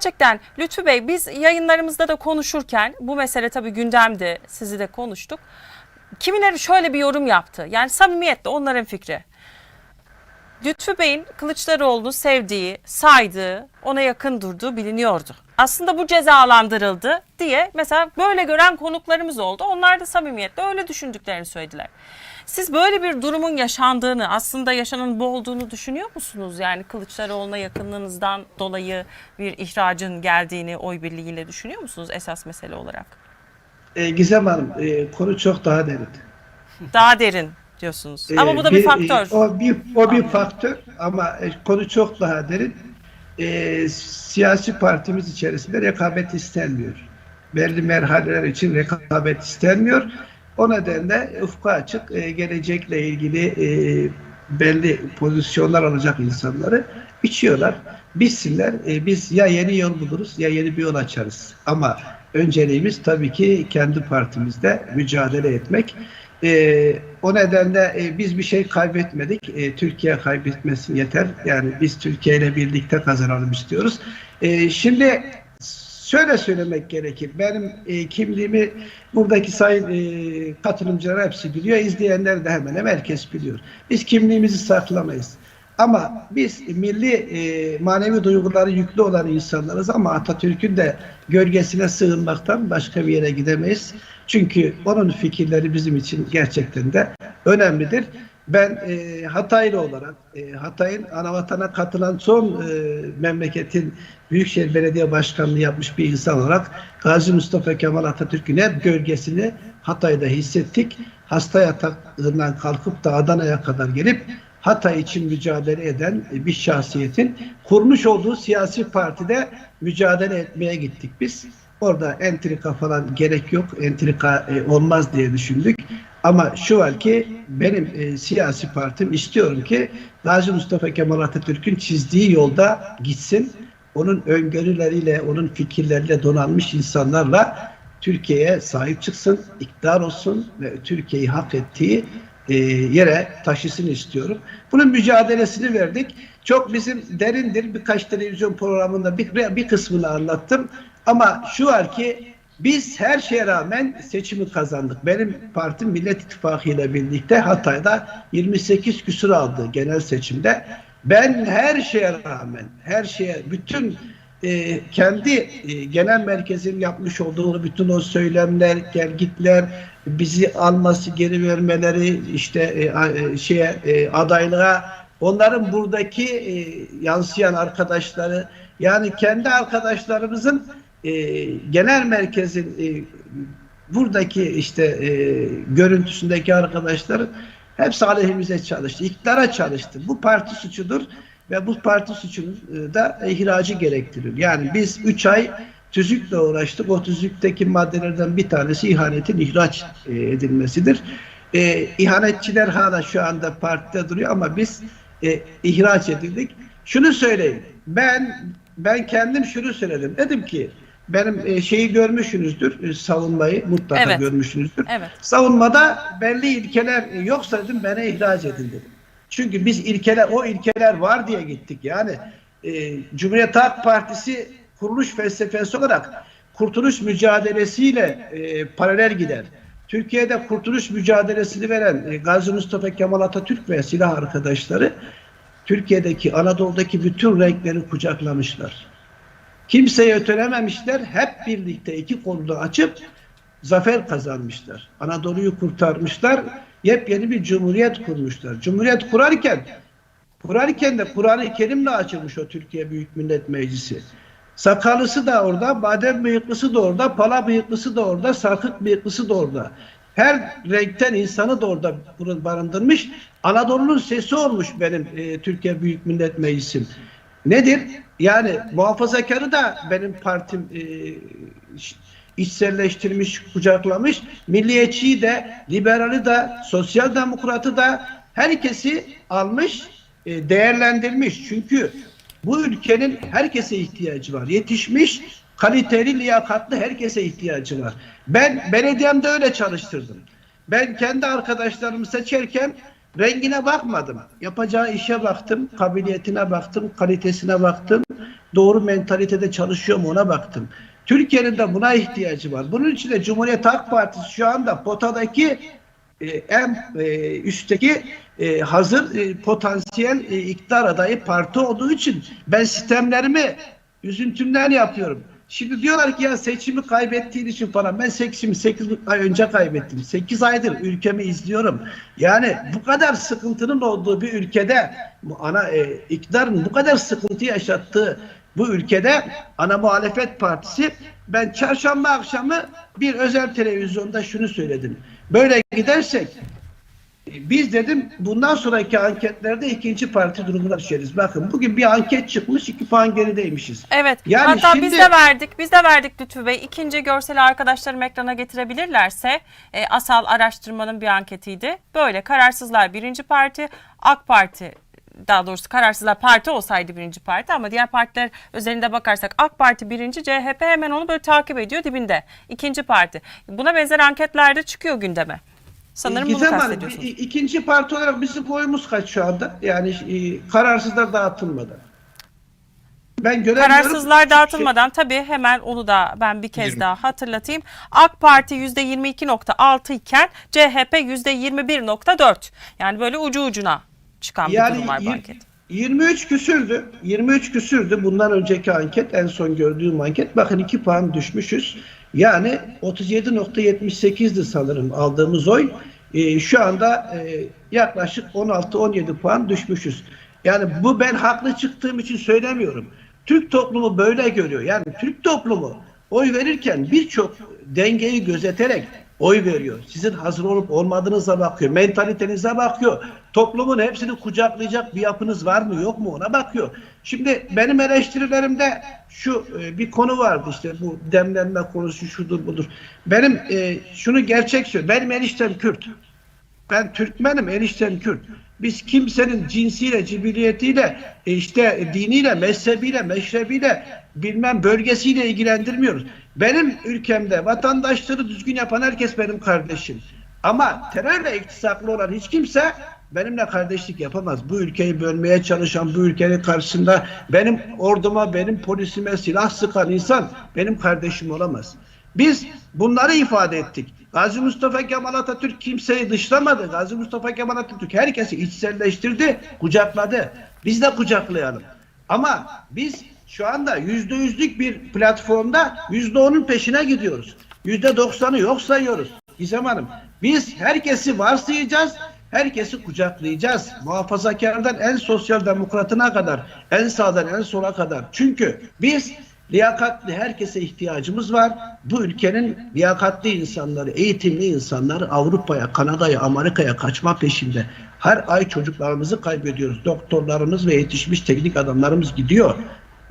gerçekten Lütfü Bey biz yayınlarımızda da konuşurken bu mesele tabii gündemdi. Sizi de konuştuk. Kimileri şöyle bir yorum yaptı. Yani samimiyetle onların fikri. Lütfü Bey'in Kılıçdaroğlu'nu sevdiği, saydığı, ona yakın durduğu biliniyordu. Aslında bu cezalandırıldı diye mesela böyle gören konuklarımız oldu. Onlar da samimiyetle öyle düşündüklerini söylediler. Siz böyle bir durumun yaşandığını, aslında yaşanan bu olduğunu düşünüyor musunuz? Yani Kılıçdaroğlu'na yakınlığınızdan dolayı bir ihracın geldiğini oy birliğiyle düşünüyor musunuz esas mesele olarak? E, Gizem Hanım, e, konu çok daha derin. Daha derin diyorsunuz. Ama E, bu da bir faktör. e, o bir o bir faktör ama e, konu çok daha derin. E, siyasi partimiz içerisinde rekabet istenmiyor. Belli merhaleler için rekabet istenmiyor. O nedenle ufku açık, e, gelecekle ilgili e, belli pozisyonlar alacak insanları içiyorlar. Bitsinler. E, biz ya yeni yol buluruz ya yeni bir yol açarız. Ama önceliğimiz tabii ki kendi partimizde mücadele etmek. E, o nedenle e, biz bir şey kaybetmedik. E, Türkiye kaybetmesin yeter. Yani biz Türkiye ile birlikte kazanalım istiyoruz. E, şimdi şöyle söylemek gerekir. Benim e, kimliğimi buradaki sayın e, katılımcılar hepsi biliyor. İzleyenler de hemen hemen herkes biliyor. Biz kimliğimizi saklamayız. Ama biz milli e, manevi duyguları yüklü olan insanlarız ama Atatürk'ün de gölgesine sığınmaktan başka bir yere gidemeyiz. Çünkü onun fikirleri bizim için gerçekten de önemlidir. Ben e, Hataylı olarak e, Hatay'ın anavatana katılan son e, memleketin Büyükşehir Belediye Başkanlığı yapmış bir insan olarak Gazi Mustafa Kemal Atatürk'ün hep gölgesini Hatay'da hissettik. Hasta yatağından kalkıp da Adana'ya kadar gelip Hatay için mücadele eden bir şahsiyetin kurmuş olduğu siyasi partide mücadele etmeye gittik biz. Orada entrika falan gerek yok, entrika e, olmaz diye düşündük. Ama şu var ki benim e, siyasi partim istiyorum ki Gazi Mustafa Kemal Atatürk'ün çizdiği yolda gitsin. Onun öngörüleriyle, onun fikirleriyle donanmış insanlarla Türkiye'ye sahip çıksın, iktidar olsun ve Türkiye'yi hak ettiği e, yere taşısın istiyorum. Bunun mücadelesini verdik. Çok bizim derindir. Birkaç televizyon programında bir, bir kısmını anlattım. Ama şu var ki biz her şeye rağmen seçimi kazandık. Benim partim Millet İttifakı ile birlikte Hatay'da 28 küsur aldı genel seçimde. Ben her şeye rağmen, her şeye, bütün e, kendi e, genel merkezin yapmış olduğu bütün o söylemler, gelgitler, bizi alması, geri vermeleri, işte e, e, şeye e, adaylığa, onların buradaki e, yansıyan arkadaşları, yani kendi arkadaşlarımızın e, genel merkezin e, buradaki işte e, görüntüsündeki arkadaşların hepsi aleyhimize çalıştı. İktidara çalıştı. Bu parti suçudur ve bu parti suçunun e, da ihracı gerektirir. Yani biz 3 ay tüzükle uğraştık. O tüzükteki maddelerden bir tanesi ihanetin ihraç e, edilmesidir. E, ihanetçiler hala şu anda partide duruyor ama biz e, ihraç edildik. Şunu söyleyeyim. Ben ben kendim şunu söyledim. Dedim ki benim e, şeyi görmüşsünüzdür, e, savunmayı mutlaka Evet. görmüşsünüzdür. Evet. Savunmada belli ilkeler yoksa dedim bana ihraç edin dedim. Çünkü biz ilkeler, o ilkeler var diye gittik. Yani e, Cumhuriyet Halk Partisi kuruluş felsefesi olarak kurtuluş mücadelesiyle e, paralel gider. Türkiye'de kurtuluş mücadelesini veren e, Gazi Mustafa Kemal Atatürk ve silah arkadaşları Türkiye'deki Anadolu'daki bütün renkleri kucaklamışlar. Kimseye ötelememişler. Hep birlikte iki kolunu açıp zafer kazanmışlar. Anadolu'yu kurtarmışlar. Yepyeni bir cumhuriyet kurmuşlar. Cumhuriyet kurarken kurarken de Kur'an-ı Kerim'le açılmış o Türkiye Büyük Millet Meclisi. Sakalısı da orada, badem bıyıklısı da orada, pala bıyıklısı da orada, sarkık bıyıklısı da orada. Her renkten insanı da orada barındırmış. Anadolu'nun sesi olmuş benim e, Türkiye Büyük Millet Meclisim. Nedir? Yani muhafazakarı da benim partim e, içselleştirmiş, kucaklamış. Milliyetçiyi de, liberali de, sosyal demokratı da herkesi almış, e, değerlendirmiş. Çünkü bu ülkenin herkese ihtiyacı var. Yetişmiş, kaliteli, liyakatlı herkese ihtiyacı var. Ben belediyemde öyle çalıştırdım. Ben kendi arkadaşlarımı seçerken rengine bakmadım. Yapacağı işe baktım, kabiliyetine baktım, kalitesine baktım. Doğru mentalitede çalışıyor mu ona baktım. Türkiye'nin de buna ihtiyacı var. Bunun için de Cumhuriyet Halk Partisi şu anda potadaki e, en e, üstteki e, hazır e, potansiyel e, iktidar adayı parti olduğu için ben sistemlerimi üzüntümden yapıyorum. Şimdi diyorlar ki ya seçimi kaybettiğin için falan ben seçimi 8 ay önce kaybettim. 8 aydır ülkemi izliyorum. Yani bu kadar sıkıntının olduğu bir ülkede ana e, iktidarın bu kadar sıkıntı yaşattığı bu ülkede ana muhalefet partisi ben çarşamba akşamı bir özel televizyonda şunu söyledim. Böyle gidersek biz dedim bundan sonraki anketlerde ikinci parti durumuna düşeriz. Bakın bugün bir anket çıkmış iki puan gerideymişiz. Evet. Yani Hatta şimdi- biz de verdik. Biz de verdik Lütfü Bey. İkinci görseli arkadaşlarım ekrana getirebilirlerse e, asal araştırmanın bir anketiydi. Böyle kararsızlar birinci parti, AK Parti daha doğrusu kararsızlar parti olsaydı birinci parti ama diğer partiler özelinde bakarsak AK Parti birinci, CHP hemen onu böyle takip ediyor dibinde. İkinci parti. Buna benzer anketlerde çıkıyor gündeme. Sanırım bunu Gizem Hanım, kastediyorsunuz. i- ikinci parti olarak bizim oyumuz kaç şu anda? Yani e, kararsızlar dağıtılmadan. Ben. Kararsızlar dağıtılmadan tabii hemen onu da ben bir kez Yirmi. daha hatırlatayım. AK Parti %22.6 iken CHP %21.4. Yani böyle ucu ucuna çıkan bir Yani durum var anket. 23 küsürdü. 23 küsürdü bundan önceki anket. En son gördüğüm anket. Bakın 2 puan düşmüşüz. Yani 37.78'di sanırım aldığımız oy. Ee, şu anda e, yaklaşık 16-17 puan düşmüşüz. Yani bu ben haklı çıktığım için söylemiyorum. Türk toplumu böyle görüyor. Yani Türk toplumu oy verirken birçok dengeyi gözeterek oy veriyor. Sizin hazır olup olmadığınıza bakıyor. Mentalitenize bakıyor. Toplumun hepsini kucaklayacak bir yapınız var mı yok mu ona bakıyor. Şimdi benim eleştirilerimde şu e, bir konu vardı işte bu demlenme konusu şudur budur. Benim e, şunu gerçek söylüyorum. Benim eniştem Kürt. Ben Türkmenim, eniştem Kürt. Biz kimsenin cinsiyle, cibiliyetiyle, e, işte diniyle, mezhebiyle, meşrebiyle, bilmem bölgesiyle ilgilendirmiyoruz. Benim ülkemde vatandaşları düzgün yapan herkes benim kardeşim. Ama terörle iktisaklı olan hiç kimse benimle kardeşlik yapamaz. Bu ülkeyi bölmeye çalışan, bu ülkenin karşısında benim orduma, benim polisime silah sıkan insan benim kardeşim olamaz. Biz bunları ifade ettik. Gazi Mustafa Kemal Atatürk kimseyi dışlamadı. Gazi Mustafa Kemal Atatürk herkesi içselleştirdi, kucakladı. Biz de kucaklayalım. Ama biz şu anda yüzde yüzlük bir platformda yüzde onun peşine gidiyoruz. Yüzde doksanı yok sayıyoruz. Gizem Hanım, biz herkesi varsayacağız, herkesi kucaklayacağız. Muhafazakardan en sosyal demokratına kadar, en sağdan en sola kadar. Çünkü biz liyakatli herkese ihtiyacımız var. Bu ülkenin liyakatli insanları, eğitimli insanları Avrupa'ya, Kanada'ya, Amerika'ya kaçma peşinde. Her ay çocuklarımızı kaybediyoruz. Doktorlarımız ve yetişmiş teknik adamlarımız gidiyor.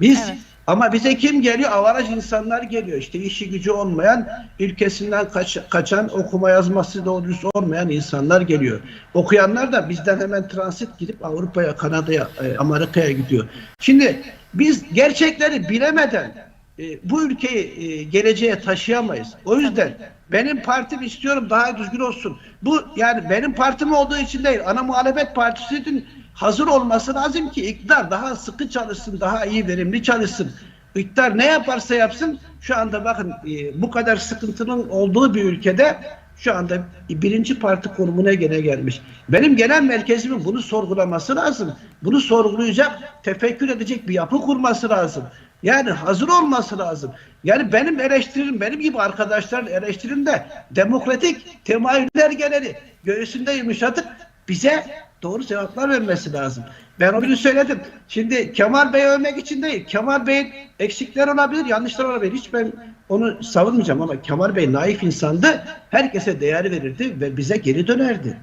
Biz Evet. ama bize kim geliyor? Avaraj insanlar geliyor. İşte işi gücü olmayan, ülkesinden kaç- kaçan, okuma yazması doğru düz olmayan insanlar geliyor. Okuyanlar da bizden hemen transit gidip Avrupa'ya, Kanada'ya, e, Amerika'ya gidiyor. Şimdi biz gerçekleri bilemeden e, bu ülkeyi e, geleceğe taşıyamayız. O yüzden benim partim istiyorum daha düzgün olsun. Bu yani benim partim olduğu için değil. Ana muhalefet partisinin hazır olması lazım ki iktidar daha sıkı çalışsın, daha iyi verimli çalışsın. İktidar ne yaparsa yapsın şu anda bakın e, bu kadar sıkıntının olduğu bir ülkede şu anda birinci parti konumuna gene gelmiş. Benim genel merkezimin bunu sorgulaması lazım. Bunu sorgulayacak, tefekkür edecek bir yapı kurması lazım. Yani hazır olması lazım. Yani benim eleştirim, benim gibi arkadaşların eleştirimde demokratik temayüller geneli göğsünde yumuşatıp bize doğru cevaplar vermesi lazım. Ben o gün söyledim. Şimdi Kemal Bey'i övmek için değil. Kemal Bey'in eksikler olabilir, yanlışlar olabilir. Hiç ben onu savunmayacağım ama Kemal Bey naif insandı. Herkese değer verirdi ve bize geri dönerdi.